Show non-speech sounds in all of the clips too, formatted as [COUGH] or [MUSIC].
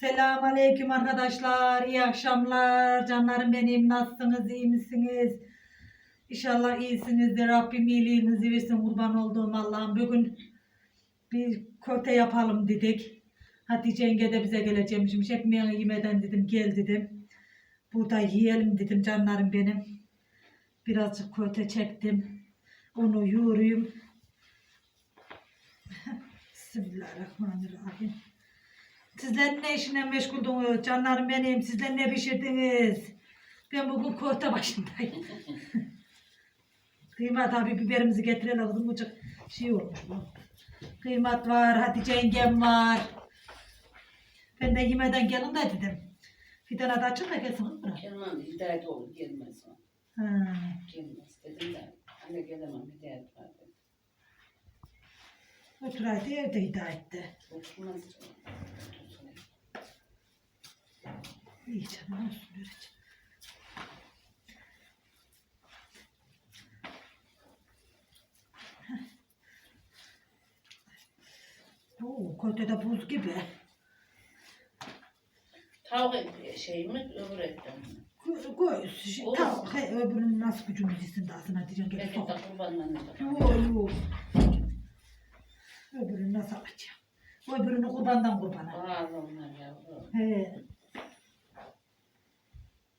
Selam aleyküm arkadaşlar. İyi akşamlar. Canlarım benim. Nasılsınız? iyi misiniz? İnşallah iyisinizdir. Rabbim iyiliğinizi versin. Kurban olduğum Allah'ım. Bugün bir köfte yapalım dedik. Hatice yenge de bize geleceğimiş. Ekmeğini yemeden dedim gel dedim. Burada yiyelim dedim canlarım benim. Birazcık köfte çektim. Onu yoğurayım. [LAUGHS] Bismillahirrahmanirrahim. Sizler ne işine meşguldünüz canlarım benim? Sizler ne pişirdiniz? Ben bugün köfte başındayım. [LAUGHS] Kıymat abi biberimizi getirelim kızım. Bucuk şey olmuş bu. Kıymat var, Hatice yengem var. Ben de yemeden gelin de dedim. Fidan adı açın da gelsin bırak. Gelmem, hidayet olur, gelmez o. Ha. Gelmez dedim de, anne gelemem, hidayet var dedim. Oturaydı evde hidayette. Oturmaz. İyi canım olsun öylece. Oo, kötü de buz gibi. Tavuk şey mi, öbür? Koy, koy, şey, Olur. tamam, he, öbürünün nasıl gücümüz isim dağısına diyeceğim. Gel, Evet, sok. de kurbanla ne var? Yok, yok. Öbürünü nasıl alacağım? Öbürünü kurbandan kurbana. Ağır onlar yavrum. He,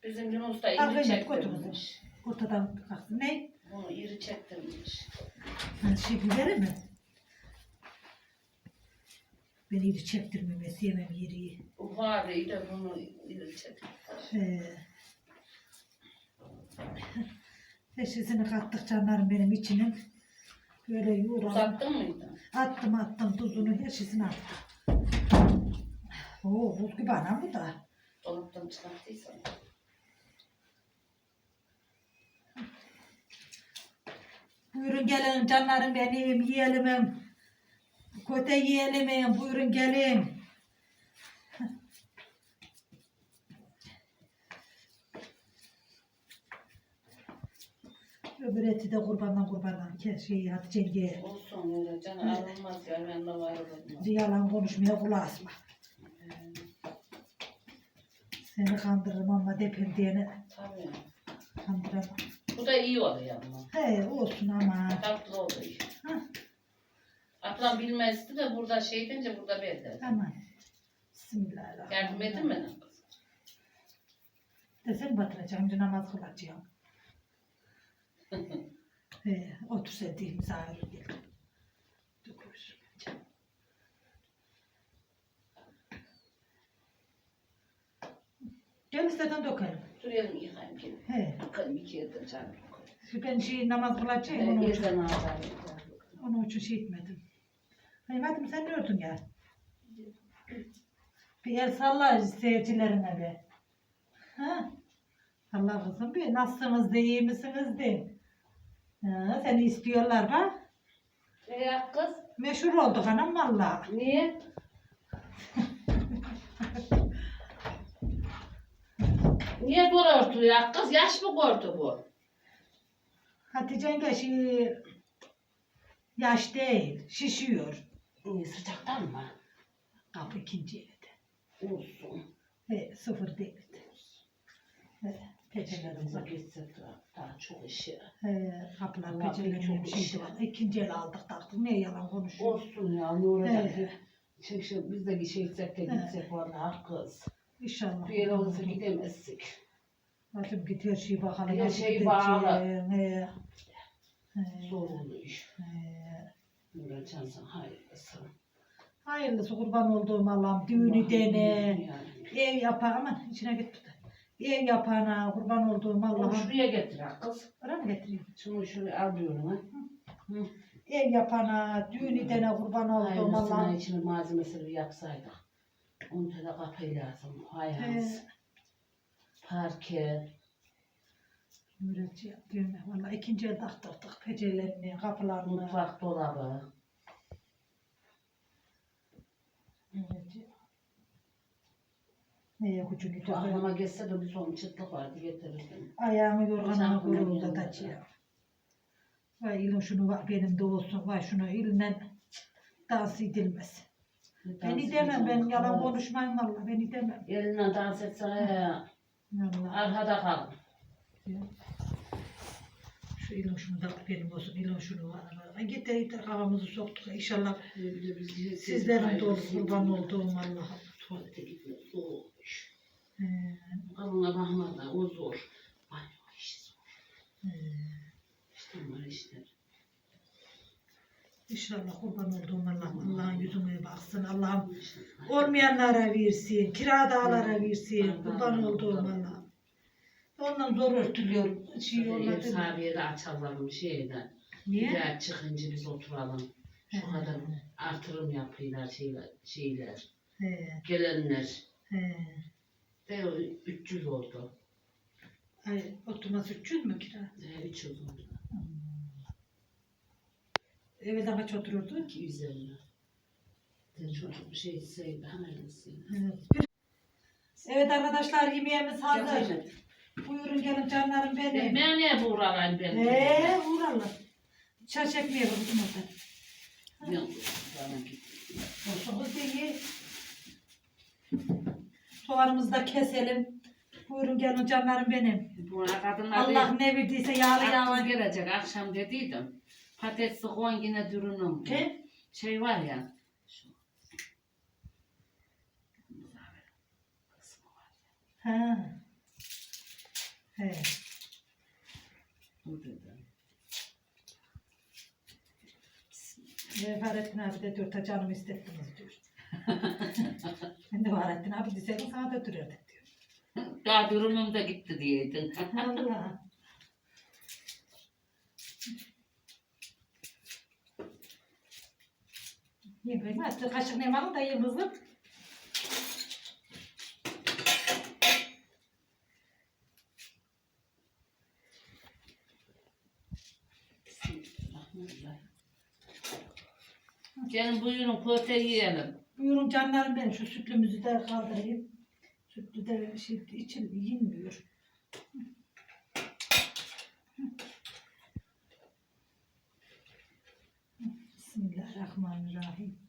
Bizim Al iri Mehmet, çektirmiş. ortadan kalksın. Ne? Bunu iri çektirmiş. Ha, şey biberi mi? Ben iri çektirmemesi yemem yeriyi. Ufak iyi de bunu iri çektirmiş. He. Eşesini kattık canlarım benim içinin. Böyle yoğuralım. Uzattın mıydı? Attım attım tuzunu eşesini attım. Oo buz gibi anam bu da. Dolaptan çıkarttıysan. Buyurun gelin canlarım benim yiyelim. Köte yiyelim. Buyurun gelin. Öbür eti de kurbandan kurbandan şeyi Hatice yenge. Olsun öyle can ayrılmaz ya, yanına var olmaz. Yalan konuşmaya kulak asma. Seni kandırırım ama depem diyene Tabii. kandıramam. Bu da iyi oluyor ama. He olsun ama. Tatlı oluyor. Hah, Ablam bilmezdi de burada şey deyince burada belli. aman. Bismillahirrahmanirrahim. Yardım edin mi? Desem batıracağım, önce namaz kılacağım. [LAUGHS] He, otur değil misafir geldi. Dur konuşmayacağım. Gel dökelim. Durayalım yıkayayım gelin. He, Bakalım iki yıldır canım. şu ben şey namaz kılacağım, onun için, Yerden ağlar. onun için şey etmedim. Haymadım sen ne ördün ya? Bir el salla seyircilerine be. Ha? Allah kızım bir nasılsınız de iyi misiniz de. Ha, seni istiyorlar bak. Ne yap kız? Meşhur olduk anam valla. Niye? [LAUGHS] Niye böyle örtülüyor kız? Yaş mı gördü bu? Hatice yenge şey yaş değil şişiyor. İyi sıcaktan mı? Kapı ikinci evde. Olsun. He, sıfır değil. He, peçelerimize. Peçelerimize daha, çok işi. He, kapılar Allah peçelerinin çok şeydi işi. var. İkinci el aldık taktık. Niye yalan konuşuyor? Olsun ya Nuri He, Şey, şey, biz de gidecek de gitsek vallahi kız. İnşallah. Bir yere olsa gidemezsek. Bacım git her şeyi bakalım. Her nasıl şey gideceğim. bağlı. He. He. Zor oluyor. He. Nuri Cansın hayırlısı. Hayırlısı kurban olduğum Allah'ım. Düğünü dene. yani. Ev yapan aman içine git. Ev yapana kurban olduğum Onu Allah'ım. şuraya getir ha kız. Oraya mı getireyim? Şunu şuraya alıyorum ha. Ev yapana, düğünü dene kurban olduğum Hayırlısına Allah'ım. içine malzemesini yapsaydık. Onun da kapıyı lazım. Ayağımız. Parke. Öğretici düğme. Valla ikinci el taktırdık pecelerini, kapılarını. Mutfak dolabı. Öğretici. Neye gücünü Bu aklıma geçse de bir son çıtlık vardı getirirdim. Ayağımı yorganına koyup uzatacağım. Vay ilin şunu var benim de olsun. Vay şunu ilinden dans edilmez. Beni demem ben yalan konuşmayayım valla beni demem. Elinden dans etsene. Valla. Arkada kal. Şu ilon şunu da benim olsun ilon şunu var. Git de git de kafamızı soktuk inşallah sizlerin olur kurban olduğum Allah'ım. Tuvalete. Soğuk. He, Kadına bakmadan o zor. Banyo işi zor. İşte bunlar işler. İnşallah kurban olduğum Allah'ım Allah'ın yüzüne baksın Allah'ım olmayanlara versin, kiradağlara versin, kurban olduğum Allah'ım. Ondan zor örtülüyor. Şey Ev olmadı. sahibiye de açalım. Bir Niye? daha çıkınca biz oturalım. Şu He. kadar artırım yapıyorlar şeyler. şeyler. He, Gelenler. he. De o 300 oldu. Ay, oturması 300 mü kira? De 300 oldu. Evde kaç otururdu? 250. De çocuk bir şey isteydi. Hayırlısı. Evet. Evet arkadaşlar yemeğimiz hazır. Yapacak. Buyurun gelin canlarım benim. Ben niye bu oralar ben? Eee uğrarlar. Çay çekmeye vurdum orada. Yok. Bana git. Değil. Soğanımızı da keselim. Buyurun gelin canlarım benim. Buna kadınlar Allah ne verdiyse yağlı yağlı. gelecek akşam dediydim. Patatesi koyun yine dürünüm. He? Şey var ya. Şu. Ha. He. Bu dedi. Fahrettin abi de diyor ta canımı istettiniz diyor. [LAUGHS] ben de Fahrettin abi deseydim sana da dururduk diyor. Daha dürümüm de gitti diyeydin. Allah. Böyle attı? Kaşık ne malın da yiyin kızım. Gelin buyurun köfte yiyelim. Buyurun canlarım benim şu sütlümüzü de kaldırayım. Sütlü de şey için yenmiyor. Bismillahirrahmanirrahim.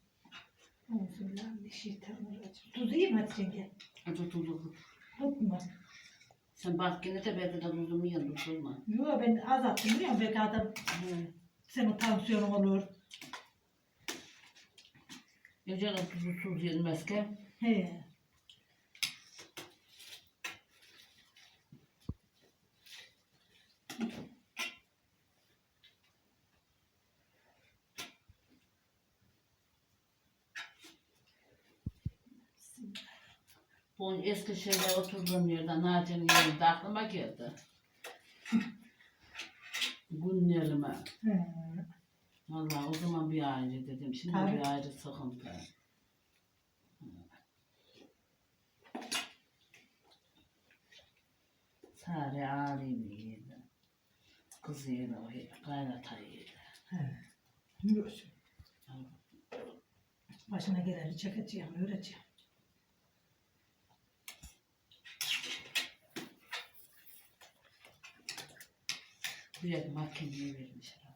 Euzubillahimineşşeytanirracim. Tuz iyi mi? Hadi tuzu. Tutma. Sen bak yine de belki de tuzumu yiyin tutulma. Yok ben az attım biliyor musun? Belki adam senin tansiyonun olur. Gece de tuzu tuz yenmezken. He. Bu eski şeyler oturduğum yerden Naci'nin yerinde aklıma geldi. [LAUGHS] Günlerime. Vallahi o zaman bir ayrı dedim. Şimdi Tabii. bir ayrı sıkıntı. Sare alim yedi. Kızı yedi o yedi. Kaynata yedi. Biliyorsun. Başına geleni çekeceğim, öğreteceğim. Bir makineye vermişler.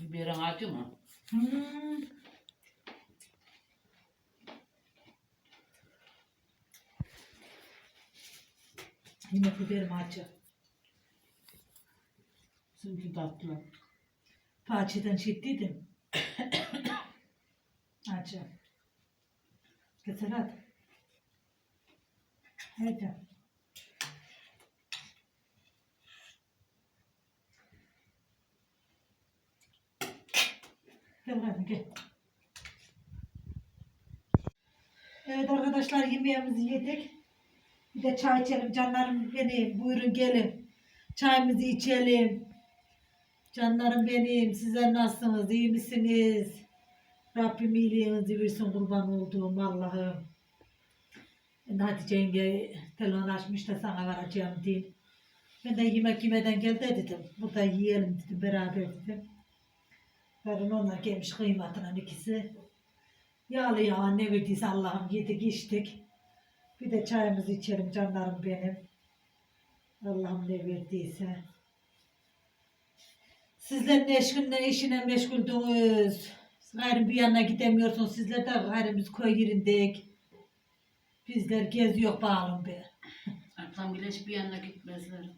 Biberin acı mı? Hmm. Yine biberim acı. Çünkü tatlı. Bahçeden çittiydim. acı. Getir hadi. Hadi. Gel gel. Evet arkadaşlar yemeğimizi yedik. Bir de çay içelim canlarım benim. Buyurun gelin. Çayımızı içelim. Canlarım benim. Sizler nasılsınız? İyi misiniz? Rabbim iyiliğinizi versin kurban olduğum Allah'ım. Hatice yenge telefon açmış da sana varacağım diyeyim. Ben de yemek yemeden gel de dedim. Burada yiyelim dedim beraber dedim. Yarın onlar gelmiş kıymatına ikisi. Yağlı yağ ne verdiyse Allah'ım yedik içtik. Bir de çayımızı içelim canlarım benim. Allah'ım ne verdiyse. Sizler ne işinle, işine meşguldünüz. Gayrı bir yana gidemiyorsunuz. Sizler de gayrı biz köy yerindeyiz. Bizler geziyor bağlım be. [LAUGHS] Ablam bile hiçbir yanına gitmezler.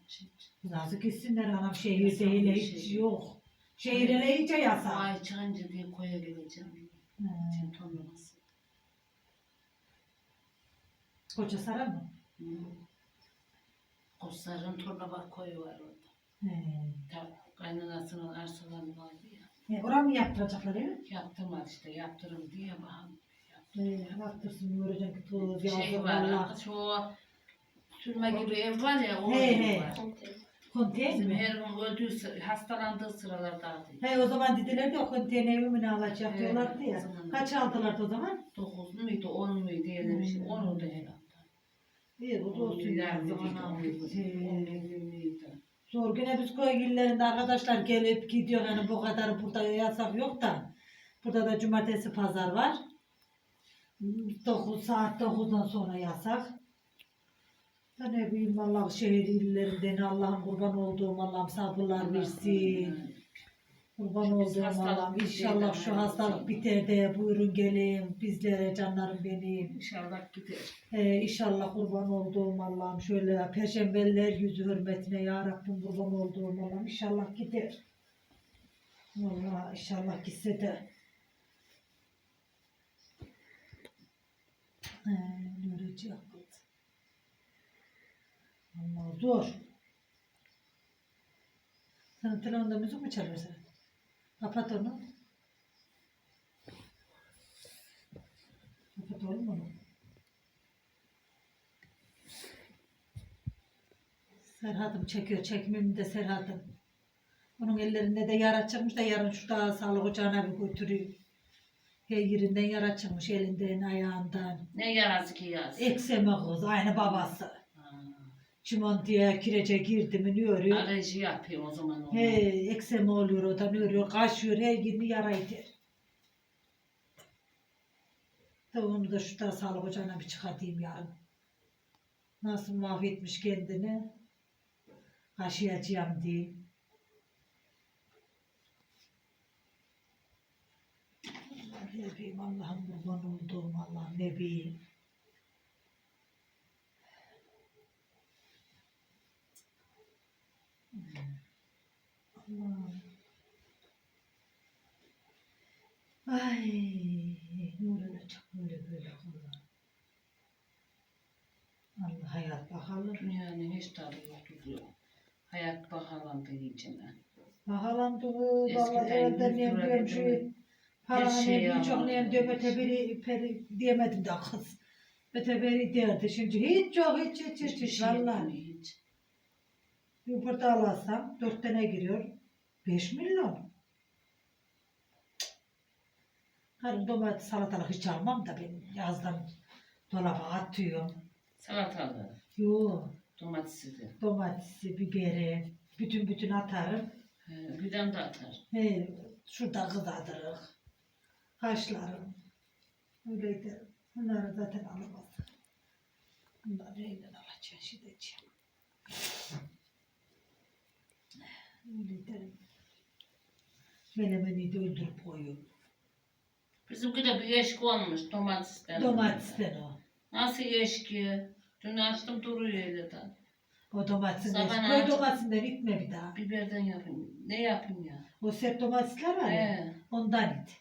Nasıl gitsinler anam şehirde bir hiç şey. yok. Şehirde iyice yasak. Ay çıkınca diye koya geleceğim. He. Sen tanımazsın. Koca Sara mı? Kosların torna bak koyu var orada. He. Ta kaynanasının arsaları vardı ya. E, oraya mı yaptıracaklar ya? Yaptırma işte yaptırım diye bakalım. He, yaptırsın görecek ki toz Şey var, şu sürme gibi ev var ya, o He, ev he. var. Konteyner Bizim mi? her gün öldüğü, sı- hastalandığı sıralarda He o zaman dediler de o konteyner evi mi ne alacak He, diyorlardı o ya. zaman. Kaç aldılar o zaman? 9 muydu, 10 muydu diyelim şey. Hmm. 10 oldu herhalde. İyi bu da olsun ya. zaman aldık. Muydu? Zor güne biz köy illerinde arkadaşlar gelip gidiyor yani bu kadar burada yasak yok da. Burada da cumartesi pazar var. 9 saat 9'dan sonra yasak. Da ne bileyim Allah şehir illerinden Allah'ım kurban olduğum Allah'ım sabırlar versin. Kurban olduğum Allah'ım inşallah şu yani hastalık biter de buyurun gelin bizlere canlarım benim. İnşallah gider. Ee, inşallah kurban olduğum Allah'ım şöyle perşembeler yüzü hürmetine ya Rabbim kurban olduğum Allah'ım inşallah gider. Vallahi inşallah gitse de. He, ne olacak? Allah zor. Senin telefonda müzik mi çalıyor sen? Kapat onu. Kapat oğlum onu. Serhat'ım çekiyor. Çekmemi de Serhat'ım. Onun ellerinde de yara çıkmış da yarın şurada sağlık ocağına bir götürüyor. Her yerinden yara çıkmış elinden ayağından. Ne yarası ki yarası? Ekseme kız aynı babası. Diye kirece girdi mi ne örüyor? Alerji yapıyor o zaman onu. He, ekseme oluyor o da ne örüyor? Kaşıyor her yerini yara eder. Da onu da şurada sağlık ocağına bir çıkartayım yarın. Nasıl mahvetmiş kendini. Kaşıyacağım diye. Allah'ım kurban olduğum Allah'ım ne bileyim. Ay ne olacak böyle böyle Allah. Allah hayat bakalım. Dünyanın hiç tadı yok. Hayat bahalandı içine. Bakalım dur Eskiden valla evvelden yüz nem lira diyorum dedi şu mi? paranı birçok alırdı. nem diyor beteberi peri diyemedim de kız. Beteberi derdi şimdi hiç yok hiç hiç hiç Hiçbir hiç şey valla. yetmiyor hiç. Yumurta alasam dört tane giriyor. Beş milyon. Karım domates salatalık hiç almam da ben yazdan dolaba atıyorum. Salatalı, Yo domatesi de. domatesi, biberi bütün bütün atarım. He, birden de atar. He, şurada kızartırıq. Haşlarım. Öyleydi. Bunları zaten alamaz. Bunları neyle alacağım, şideceğim. Öyle derim. Menemeni de öldürüp koyuyorum. Bizimki de bir eşki olmuş domatesten. Domatesten o. Nasıl eşki? Dün açtım duruyor de. O domatesin Sabah Koy açtım. domatesinden itme bir daha. Biberden yapayım. Ne yapayım ya? O sert domatesler var ya. He. Ondan it.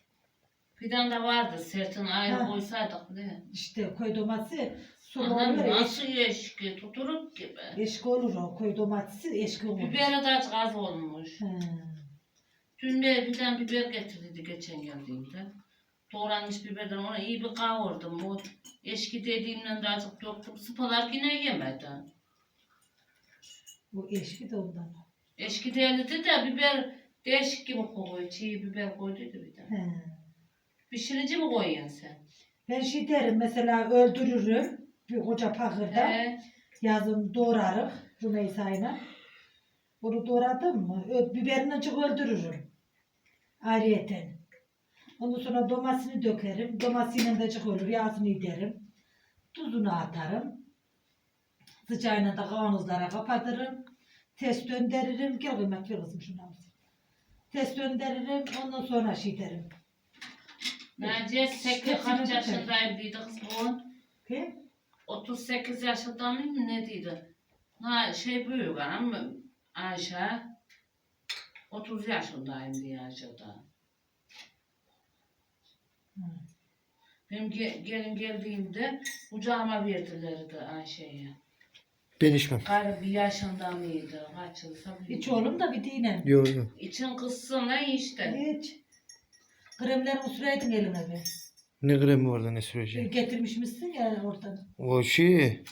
Fidan da vardı. Sertin ayrı Ha. koysaydık ne? İşte koy domatesi sulu Anam olur. Eş, nasıl eşki? Tuturuk gibi. eşki olur o. Koy domatesi eşki olur. Biberi de az gaz olmuş. He. Dün de birden biber getirdi geçen geldiğimde. Doğranmış biberden ona iyi bir kavurdum. O eşki dediğimden de azıcık döktüm. Sıpalar yine yemedi. Bu eşki de ondan. Eşki değildi de biber değişik gibi koyuyor. Çiğ biber koyduydu bir de. He. Pişirici mi koyuyorsun sen? Ben şey derim mesela öldürürüm bir koca pakırda He. yazın doğrarım Rümeysa'yla. Bunu doğradım mı biberini açık öldürürüm. Ayrıyeten. Ondan sonra domatesini dökerim. Domatesiyle de açık olur. Yağsını giderim. Tuzunu atarım. Sıcağıyla da kavanozlara kapatırım. Ters döndürürüm. Gel kıymet ver kızım şunu. Test gönderirim ondan sonra şey derim. Naciye 8 Hepsini kaç dedi kız bu. Ki? 38 yaşında mıyım ne dedi? Ha şey büyük ama Ayşe 30 yaşındayım diye Ayşe'da. Hı. Benim ge- gelin geldiğimde kucağıma verdilerdi Ayşe'ye. Ben içmem. Gayrı bir yaşında mıydı? Kaç yılsa bilmiyorum. Hiç oğlum da bir dinem. Yok yok. İçin kızsın ne işte. Hiç. Kremlerimi süreydin eline bir. Ne kremi vardı ne Şey, süreceğim. getirmişmişsin ya oradan. O şey.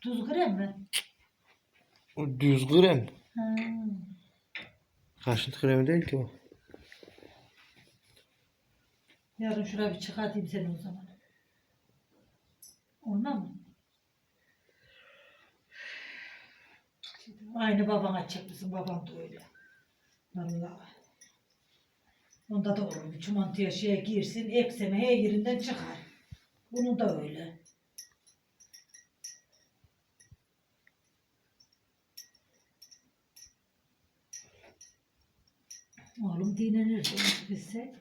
Tuz krem mi? O düz krem. Ha. Kaşıntı kremi değil ki o. Yarın şuraya bir çıkartayım seni o zaman. Olmaz mı? Aynı babana çekmişsin. Baban da öyle. Vallahi. Onda da olur. Bir çumantıya şeye girsin. Ekseme her yerinden çıkar. Bunun da öyle. Oğlum dinlenir. Bilsek.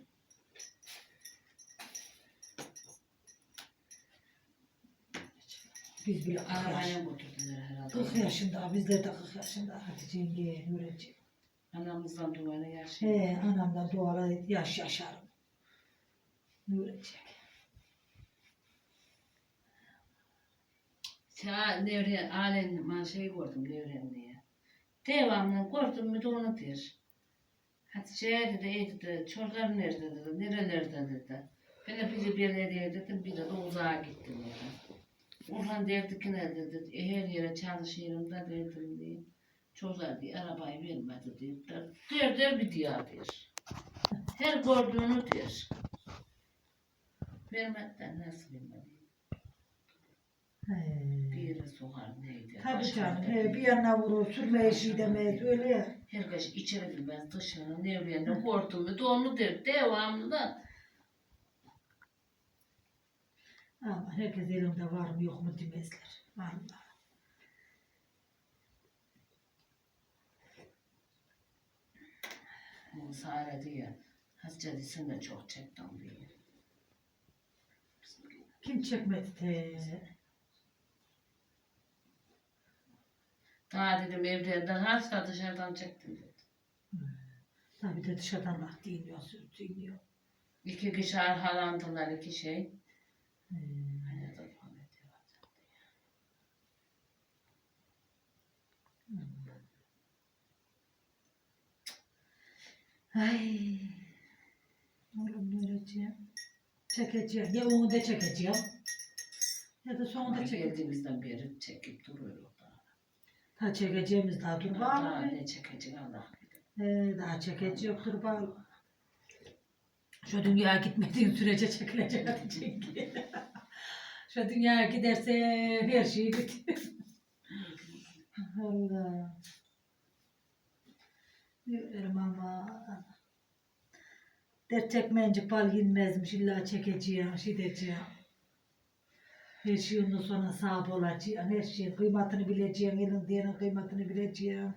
Biz bile 40 yaş, Arabaya götürdüler herhalde. 40 yaşında, bizler de 40 yaşında Hatice yengeye göreceğim. Anamızdan duvarı yaşıyor. He, anamdan doğala yaş yaşarım. Görecek. Ya Nevriye, Alen, ben şey gördüm Nevriye diye. Devamlı gördüm mü de onu der. Hatice'ye dedi, iyi dedi, çocuklar nerede dedi, nerelerde dedi. Ben biri bir nereye dedim, biri de uzağa gittim dedi. Orhan derdi ki ne dedi, e, her yere çalışıyorum da derdim diye. Çocuklar diye arabayı vermedi diye. Der der, bir diye der. Her gördüğünü der. Vermeden nasıl vermedi? Bir yere sokar neydi? Tabii canım. bir- bir yanına vurur, sürmeye şey demez. Öyle ya. Herkes içeri bilmez dışarı nevriye de hortumu da onu der devamlı da Ama herkes elinde var mı yok mu demezler. Vallahi. bu Sare diye Hatice sen de çok çektim diye. Kim çekmedi te? Daha dedim evde daha dışarıdan çektim dedi. Tabii de dışarıdan laf dinliyor, söz dinliyor. İki kişi arhalandılar iki şey. He. Hani da falan ediyor. Ay. Oğlum ne öleceğim? Çekeceğim. Ya onu da çekeceğim. Ya da sonunda çekeceğim. geldiğimizden beri çekip duruyor orada. Ha çekeceğimiz daha dur Daha bağlı. ne çekecek Allah. Ee, daha çekeceğim dur bağlı. Şu dünya gitmediğin sürece çekilecek hadi çek. [LAUGHS] Şu dünya giderse her şey bitiyor. [LAUGHS] Allah. Diyorum ama dert çekmeyince bal yenmezmiş illa çekeceğim, şey diyeceğim. Her şey ondan sonra sahip olacağım. Her şeyin kıymetini bileceğim. Elin diyenin kıymetini bileceğim.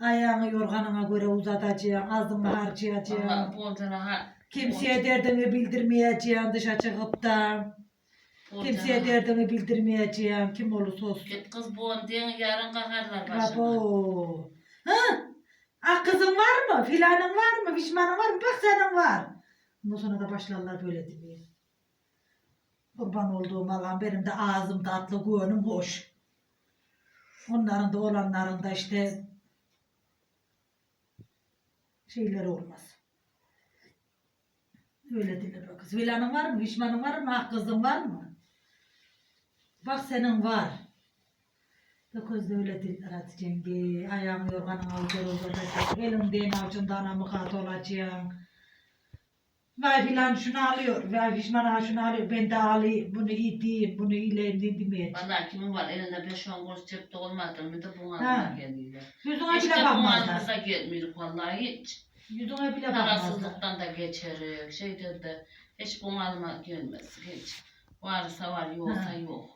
Ayağını yorganına göre uzatacağım. Azını harcayacağım. Ama bu odana ha Kimseye derdini bildirmeyeceğim dışa çıkıp da. Kimseye derdini bildirmeyeceğim. Kim olursa olsun. Git kız bu on diyen yarın kalkarlar başıma. Abo. Ha? Ah kızın var mı? Filanın var mı? Pişmanın var mı? Bak senin var. Ondan sonra da başlarlar böyle demeye. Kurban olduğum Allah'ım benim de ağzım tatlı, gönlüm hoş. Onların da olanların da işte şeyleri olmaz. Öyle bak kız. Filanın var mı? Pişmanın var mı? Ah kızın var mı? Bak senin var. Dokuz da öyle diller Hatice yenge. Ayağımı yorganına uzar uzatacak. Elimden avucumda anamı kat olacağım. Vay filan şunu alıyor. Vay pişman ha şunu alıyor. Ben de alayım. Bunu değil. Bunu iyileyim demeyeceğim. Valla kimin var elinde beş on kuruş cepte olmadı mı da buna Ha. alma geliyor. Yüzüne İşte bile bu bakmazlar. malımıza gelmiyor vallahi hiç. Yüzüne bile bakmazlar. Parasızlıktan da geçerir. Şeyde de hiç bu malıma gelmez. Hiç. Varsa var yoksa Ha. yok.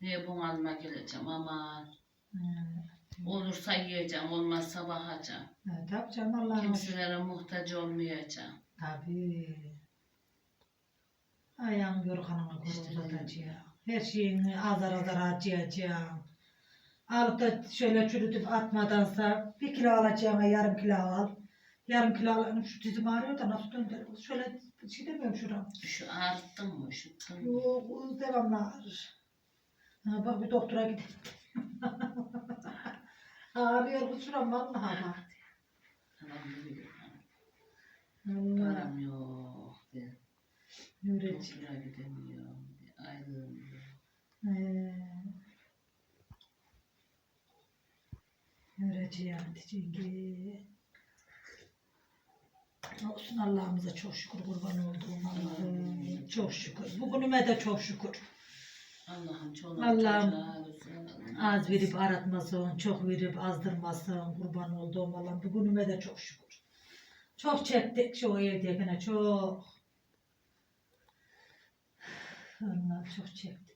Niye bu malıma geleceğim ama Hmm. Olursa yiyeceğim, olmazsa bakacağım. Tabii canım Allah'ım. Kimselere muhtaç olmayacağım. Tabii. Ayağın yorganını İşte kurulacağım. Her şeyini azar azar harcayacağım. Alıp da şöyle çürütüp atmadansa bir kilo alacağıma yarım kilo al. Yarım kilo al. Şu dizim ağrıyor da nasıl döndürürüm? Şöyle şey demiyorum şuram. Şu ağrıttın mı, üşüttün mü? Yok devamlı ağrır. Ha, bak bir doktora gidelim. [LAUGHS] Ağrıyor şuram vallahi. Adam biliyor. Allah. Param yok. de. Yüreci. Doktora gidemiyorum. de, Aylığım yok. Ee, yani çünkü. Olsun Allah'ımıza çok şükür kurban olduğum Allah'ım. Çok şükür. Bugünüme de çok şükür. Allah'ım çoluk Allah'ım. çocuğa Az verip aratmasın, çok verip azdırmasın kurban olduğum Allah'ım. Bugünüme de çok şükür. Çok çektik şu evdekine çok. Allah çok çektik.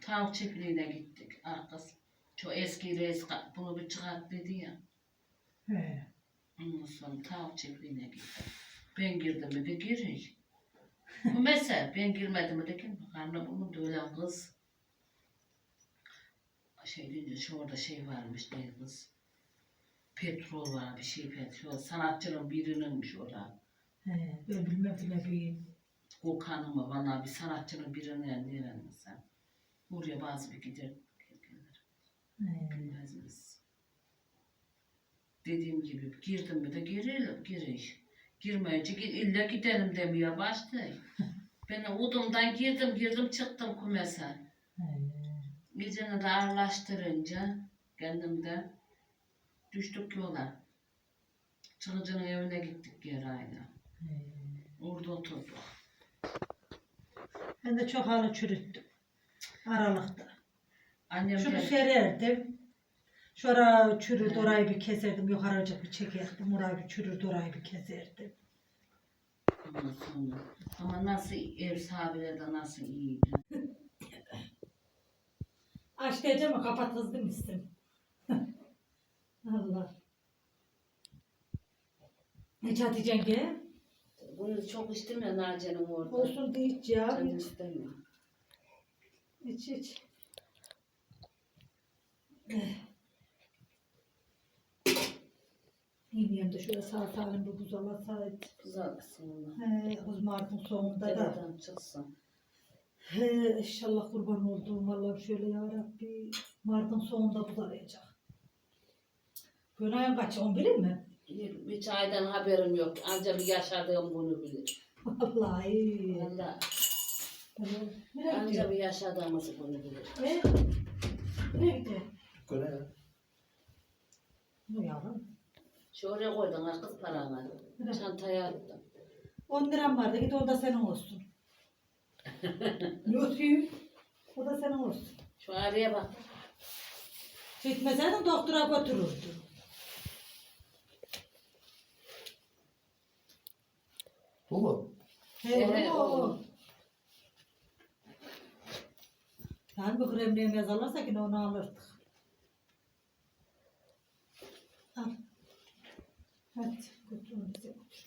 Tavuk çiftliğine gittik. Arkası. Çok eski reis bunu bir çıkart dedi ya. He. Ondan sonra tavuk çiftliğine gittik. Ben girdim mi de. Bu mesela ben girmedim mi de girme. Karnı bunu da ölen kız. Şey deyince şu orada şey varmış ne kız. Petrol var bir şey petrol. Sanatçının birininmiş orada. He. Ben bilmem bile bir. Gökhan'ı mı bana bir sanatçının birine diyelim sen. Oraya bazı bir gider. gelir. Bilmez misin? Dediğim gibi girdim mi de girelim, giriş. Girmeyince gi- illa gidelim demeye başlayın. [LAUGHS] ben odamdan girdim, girdim çıktım kumese. İyicene de ağırlaştırınca kendimde düştük yola. Çıkıcının evine gittik. He. Orada oturduk. Ben de çok halı çürüttüm. Aralıkta. Annem Şunu de sererdim. Şura çürürdü orayı bir keserdim. Yukarıcık bir çekerdim. Orayı bir çürürdü orayı bir keserdim. ondan sonra. Ama nasıl ev sahibiyle de nasıl iyiydi. Aç diyeceğim ama kapat hızlı mısın? Allah. Ne çatacaksın ki? Bunu çok içtim ya Naciye'nin orada. Olsun diye iç ya. Ben iç. istemiyorum. İç iç. Yemeyeyim de şöyle sağ salim bir buzdolabı sağ et. Kızartsın onu. He, Mart'ın sonunda da. Tepeden çıksın. He, inşallah kurban olduğum Allah'ım şöyle ya Rabbi. Mart'ın sonunda buzalayacak. Böyle ayın kaç? 11 mi? Bir çaydan haberim yok. Ancak yaşadığım bunu bilir. Vallahi. Valla. Nereye Ancak gidiyor? bir yaşadığımızı bunu bilir. He? Nereye gidiyor? Ya. Ne yavrum? Şu oraya koydun ha kız paranı. Çantaya attım. 10 liram vardı git o da senin olsun. [LAUGHS] ne yapayım? O da senin olsun. Şu araya bak. Gitmeseydin doktora götürürdü. Bu mu? He, Evet, o. o. Yani bu kremliğe yazarlarsa yine onu alırdık. Al. Hadi götür onu bize götür.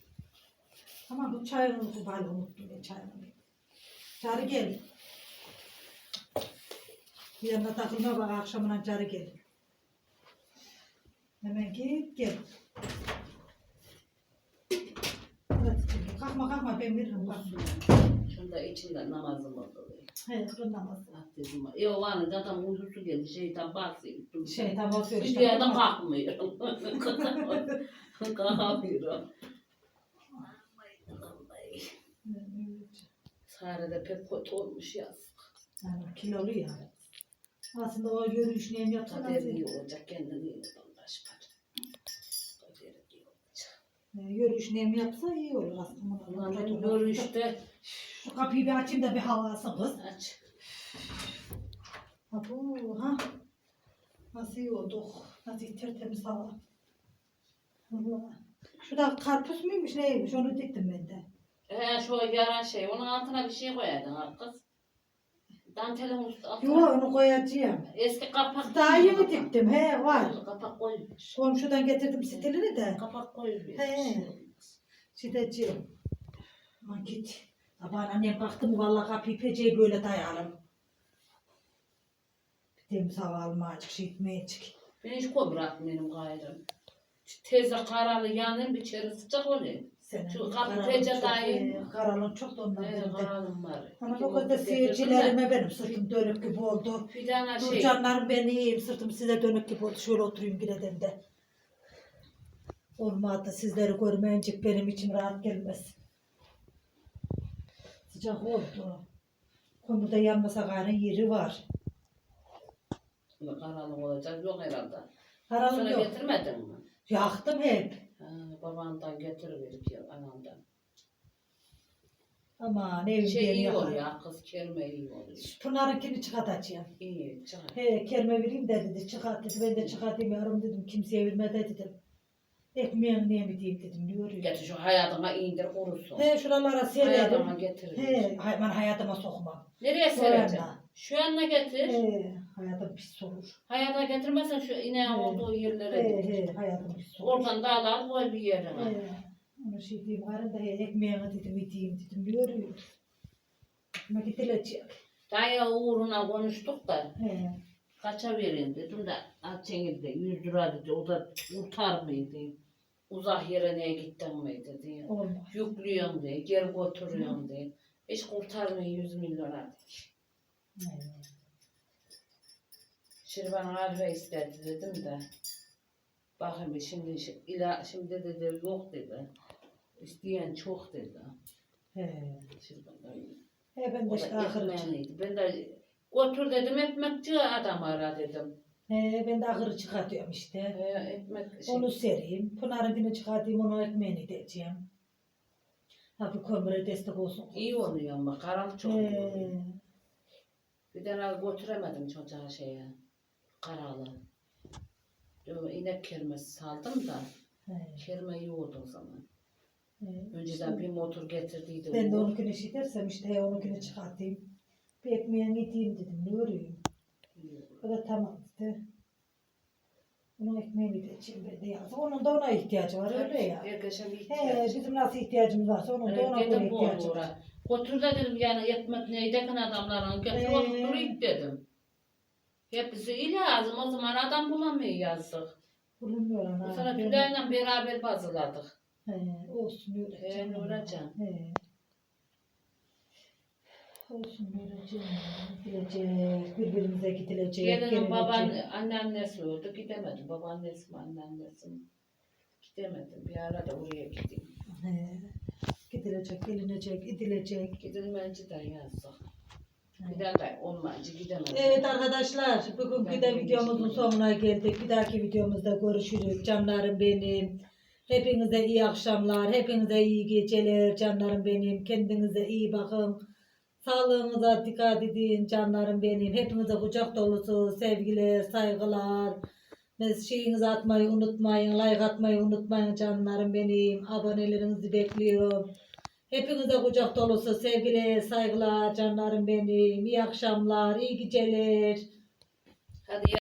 Tamam bu çayını unuttum. Bari unuttum ben çayını. Carı gel. Bir yanına takılma bak akşamına carı gel. Hemen git gel. Hadi canım, kalkma kalkma ben veririm bak. Şunda içinde namazımı kılıyor. He kılın namazı. Ah dedim. E o an adam uykusu geldi. Şeytan bahsettim. Şey tamam söyle Bir işte. yerden kalkmıyor. [LAUGHS] Kalkamıyorum. Sare de pek kötü olmuş ya. Yani kilolu ya. Aslında o yürüyüş neyim yapsa Kader nasıl? iyi olacak kendini iyi bandaş var. Kader iyi olacak. E, Yürüyüş neyim yapsa iyi olur aslında. Benim görüşte Şu kapıyı bir açayım da bir hava alsın kız. aç. Ha bu ha. Nasıl iyi olduk. Nasıl tertemiz hava. Allah. Şu da karpuz muymuş neymiş onu diktim ben de. He şu yaran şey onun altına bir şey koyardın kız. Dantelin üstü altı. Yok onu koyacağım. Eski kapak. Daha yeni diktim he var. Kapak koymuş. Komşudan getirdim stilini de. Kapak koymuş. He. Sideciğim. Aman git. Aman annem kalktı mı valla kapıyı peceyi böyle dayalım. Bir dem savalma açık şey etmeyecek. Ben hiç koy bırakmıyorum gayrı. Teyze karalı yanım içeri sıcak oluyor. Senin Şu kapı karalın pece çok- dayım. e, Karalın çok da ondan Evet bende. karalım var. Ama o kadar seyircilerime benim sırtım dönük gibi oldu. Bir tane şey. ben iyiyim sırtım size dönük gibi oldu. Şöyle oturayım gireden de. Olmadı sizleri görmeyince benim için rahat gelmez. Sıcak oldu. Konuda yanmasa gayrı yeri var. Karalım olacak yok herhalde. Karalım Sonra yok. getirmedin mi? Yaktım hep. Ha, babandan getiriverip ya anamdan. Aman evim Şey iyi oluyor, kız kerme iyi oluyor. Pınar'ınkini çıkartacağım. İyi, çıkar. He kerme vereyim de dedi çıkart dedi. Ben de çıkartayım yavrum dedim. Kimseye verme de dedim. Ekmeğini niye mi diyeyim dedim. Ne örüyor? Getir şu hayatıma indir kurusun. He şuralara Hayatıma sererim. getir. He hay- ben hayatıma sokmam. Nereye sereceksin? Şu yanına getir. He hayatım pis olur. Hayata getirmezsen şu ineğin He. olduğu yerlere He git. he hayatım pis olur. Oradan dağlar koy bir yerine. He. Onu şey diyeyim karın da he ekmeğini dedim edeyim dedim. Ne örüyor? Ama gidilecek. Dayı uğruna konuştuk da He. kaça verin dedim de Açengil de 100 lira dedi o da kurtar mıydı? Uzak yere neye gittin mi dedi. Olmaz. Yüklüyorum diye, geri götürüyorum diye. Hiç kurtarmıyor 100 milyon dedik. He. Şirvan harfe istedi dedim de. Bir şimdi şi- ila şimdi dedi yok dedi. İsteyen çok dedi. He. Şirvan He ben de işte ahırcı. Ben de götür dedim ekmekçi adam ara dedim. He ben de ahırı çıkartıyorum işte. Ee, ekmek şey, Onu sereyim. Pınar'ın dini çıkartayım onu ekmeğini diyeceğim. Ha bu kömüre destek olsun. iyi oluyor ama karal çok iyi oluyor. Bir tane götüremedim çocuğa şeye. Karalı. İnek kermesi saldım da He. kerme iyi oldu o zaman. He. Önceden bir motor getirdiydi. Ben de onunkini şey dersem işte he onunkini çıkartayım. Bir ekmeğini yediğim dedim. Ne oldu. O da tamam dedi. Onun ekmeğini diyeceğim ben de yazık. Onun da ona ihtiyacı var öyle ya. Herkese bir He, bizim nasıl ihtiyacımız varsa onun da ona bu ihtiyacı var. Götür de dedim yani ekmek neydeken adamların getir Ee? oturtturayım dedim. Hepsi iyi lazım o zaman adam bulamıyor yazdık. Bulunmuyor ana. Bu sene Tülay'la beraber bazıladık. He, olsun öyle. He, canım. Nurhacan. He. Olsun öyle canım. Gidilecek, birbirimize gidilecek. Gelinin baban, anneannesi öldü gidemedim. Babaannesi mi anneannesi mi? Gidemedim. Bir ara da oraya gideyim. He. Gidilecek, gelinecek. He. Bir daha da olmayınca gidemedim. Evet arkadaşlar, bugünkü de videomuzun sonuna geldik. Bir dahaki videomuzda görüşürüz. Canlarım benim. Hepinize iyi akşamlar, hepinize iyi geceler canlarım benim. Kendinize iyi bakın. Sağlığınıza dikkat edin canlarım benim. Hepinize kucak dolusu sevgiler, saygılar. Şeyinizi atmayı unutmayın, like atmayı unutmayın canlarım benim. Abonelerinizi bekliyorum. Hepinize kucak dolusu sevgiler, saygılar canlarım benim. İyi akşamlar, iyi geceler. Hadi